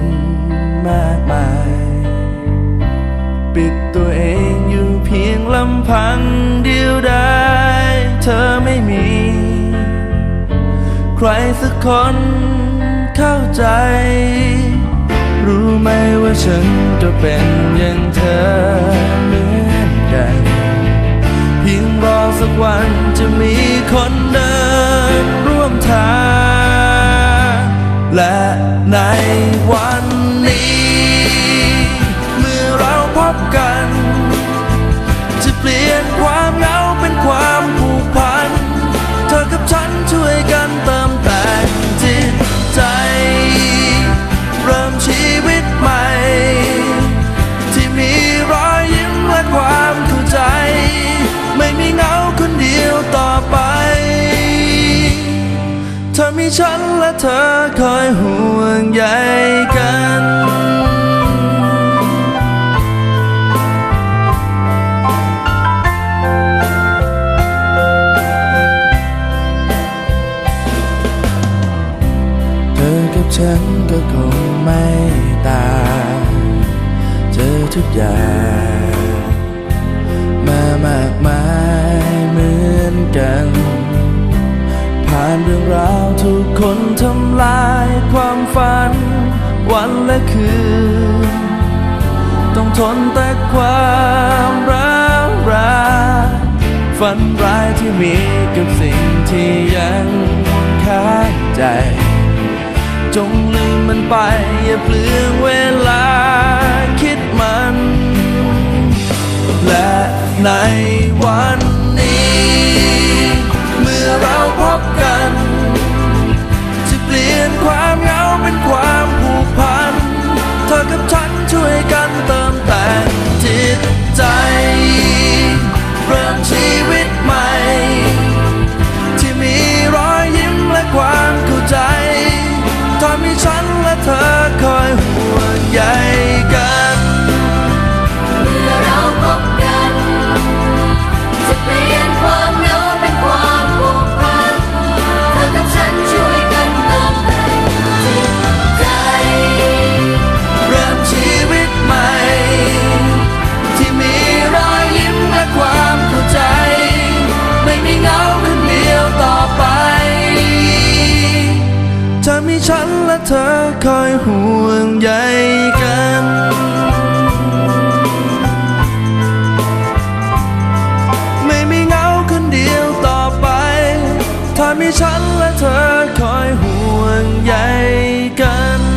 นมากมาย ปิดตัวเองอยู่เพียงลำพังเดียวได้เธอไม่มี ใครสักคนเข้าใจ รู้ไหมว่าฉันจะเป็นอย่างเธอเหมือนกันเพียงรอสักวันจะมีคนเดินร่วมทาง และในวันนี้ เมื่อเราพบกัน จะเปลี่ยนความเหงาเป็นความผูกพัน เธอกับฉันช่วยกันเติมแต่งจิตใจ เริ่มชีวิตใหม่ ที่มีรอยยิ้มและความ ธอมีฉันและเธอคอยห่วงใยกันเธอกับฉันก็คงไม่ตางเจอทุกอย่างมามากมายเหมือนกัน ผ่านเรื่องราวทุกคนทำลายความฝัน วันและคืน ต้องทนแต่ความร้าวรานฝันร้ายที่มีกับสิ่งที่ยังค้างใจ จงลืมมันไปอย่าเปลืองเวลาคิดมัน และในวัน มีฉันและเธอคอยห่วงใยกันไม่มีเงาคนเดียวต่อไปถ้ามีฉันและเธอคอยห่วงใยกัน